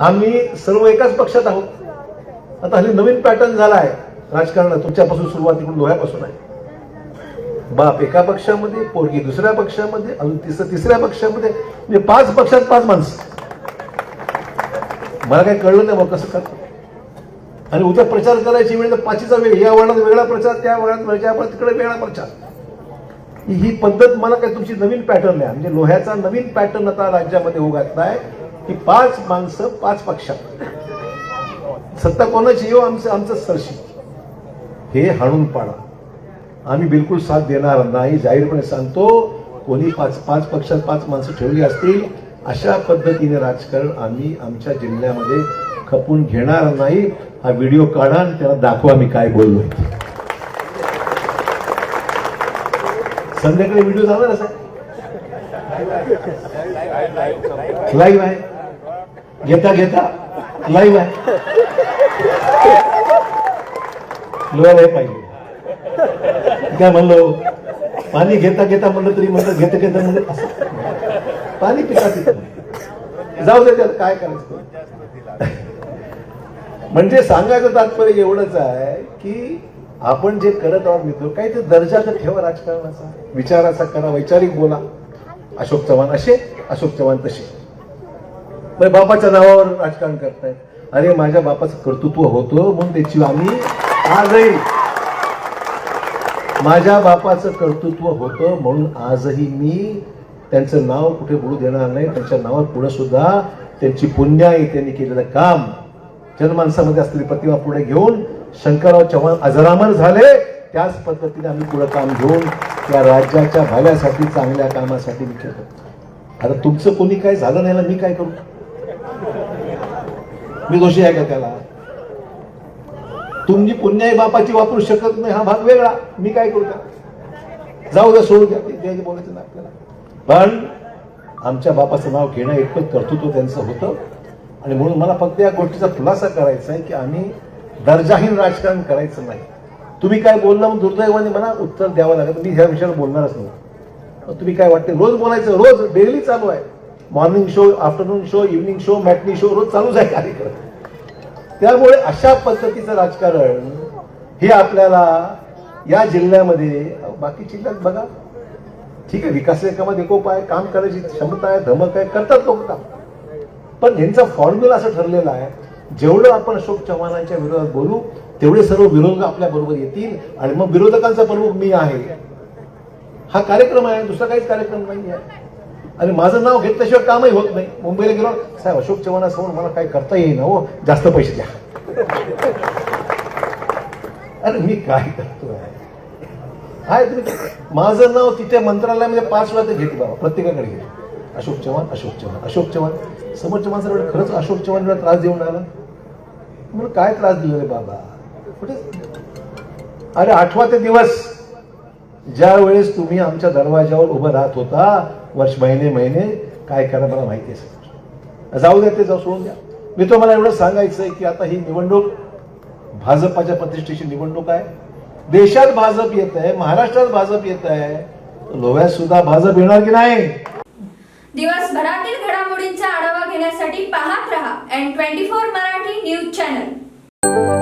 आम्ही सर्व एकाच पक्षात आहोत. आता हल्ली नवीन पॅटर्न झाला आहे राजकारण तुमच्यापासून सुरुवात इकडून डोळ्यापासून आहे. बाप एका पक्षामध्ये पोरगी दुसऱ्या पक्षामध्ये अजून तिसऱ्या तिसऱ्या पक्षामध्ये म्हणजे पाच पक्षात पाच माणसं. मला काही कळलं नाही मग कसं करतो आणि उद्या प्रचार करायची वेळ तर पाचीचा वेळ. या वर्णात वेगळा प्रचार त्या वर्णात वेगळा तिकडे वेगळा प्रचार. ही पद्धत मला काय तुमची नवीन पॅटर्न आहे म्हणजे लोह्याचा नवीन पॅटर्न आता राज्यामध्ये होऊ घातलाय की पाच माणसं पाच पक्षात. सत्ता कोणाची? येऊ आमचं आमचं सरशी. हे हाणून पाडा. आम्ही बिलकुल साथ देणार नाही. जाहीरपणे सांगतो कोणी पाच पाच पक्षात पाच माणसं ठेवली असतील अशा पद्धतीने राजकारण आम्ही आमच्या जिल्ह्यामध्ये खपून घेणार नाही. हा व्हिडिओ काढा आणि त्याला दाखवा मी काय बोललोय. संध्याकाळी व्हिडिओ जाणार असा लाईव्ह आहे. घेता घेता. लाईव्ह आहे लोहायला पाहिजे. काय म्हणलो? पाणी घेता घेता म्हणलं तरी म्हणलं घेता घेता म्हणलं असं. पाणी पिता पिता. जाऊ दे त्याला काय करायचं? म्हणजे सांगायचं तात्पर्य एवढंच आहे की आपण जे करत आहोत मित्र काही ते दर्जा तर ठेवा राजकारणाचा. विचाराचा करा वैचारिक बोला. अशोक चव्हाण असे अशोक चव्हाण तसे. म्हणजे बापाच्या नावावर राजकारण करतायत. अरे माझ्या बापाचं कर्तृत्व होतं म्हणून त्याची आम्ही आजही माझ्या बापाचं कर्तृत्व होतं म्हणून आजही मी त्यांचं नाव कुठे बोलू देणार नाही त्यांच्या नावावर पुढे सुद्धा त्यांची पुण्याई त्यांनी केलेलं काम जनमानसामध्ये असलेली प्रतिमा पुढे घेऊन शंकरराव चव्हाण अजरामर झाले. त्याच पद्धतीने आम्ही पुढे काम घेऊन या राज्याच्या भल्यासाठी चांगल्या कामासाठी मी केलं. आता तुमचं कोणी काय झालं नाही ना मी काय करू? मी दोषी आहे का त्याला? तुमची पुण्याई बापाची वापरू शकत नाही हा भाग वेगळा. मी काय करू त्या जाऊ द्या सोडू द्या ते बोलायचं ना आपल्याला. पण आमच्या बापाचं नाव घेणं इतकं कर्तृत्व त्यांचं होतं. आणि म्हणून मला फक्त या गोष्टीचा खुलासा करायचा आहे की आम्ही दर्जाहीन राजकारण करायचं नाही. तुम्ही काय बोलला मग दुर्दैवाने मला उत्तर द्यावं लागेल. मी ह्या विषयावर बोलणारच नाही. तुम्ही काय वाटते? रोज बोलायचं रोज डेली चालू आहे. Morning show afternoon show evening show matinee show रोज चालूच आहे कार्यक्रम. त्यामुळे अशा पद्धतीचं राजकारण हे आपल्याला या जिल्ह्यामध्ये बाकी जिल्ह्यात बघा. ठीक आहे विकासाच्या कामात एकोपा आहे काम करायची क्षमता आहे धमक आहे करतात लोक काम. पण ह्यांचा फॉर्म्युला असं ठरलेला आहे जेवढं आपण अशोक चव्हाणांच्या विरोधात बोलू तेवढे सर्व विरोधक आपल्या बरोबर येतील आणि मग विरोधकांचा प्रमुख मी आहे. हा कार्यक्रम आहे दुसरा काहीच कार्यक्रम नाही आहे आणि माझं नाव घेतल्याशिवाय कामही होत नाही. मुंबईला गेलो साहेब अशोक चव्हाणासमोर मला काय करता येईल हो जास्त पैसे द्या. अरे मी काय करतोय आहे तुम्ही माझं नाव तिथे मंत्रालयामध्ये पाच वेळा ते घेते बाबा प्रत्येकाकडे घेते अशोक चव्हाण अशोक चव्हाण अशोक चव्हाण. समोर चव्हाण वाटलं, खरंच अशोक चव्हाण त्रास देऊन राहिला? म्हणून काय त्रास दिला रे बाबा? कुठे? अरे आठवा ते दिवस. ज्या वेळेस तुम्ही आमच्या दरवाजावर उभं राहत होता वर्ष महिने महिने काय करा मला माहिती आहे जाऊ द्या ते जाऊ सोडून द्या. मी तो मला एवढं सांगायचंय की आता ही निवडणूक भाजपाच्या प्रतिष्ठेची निवडणूक आहे. देशात भाजप येत आहे महाराष्ट्रात भाजप येत आहे. लोव्यात सुद्धा भाजप येणार की नाही? दिवसभरातील घडामोडींचा आढावा घेण्यासाठी पाहत रहा N twenty four Marathi news channel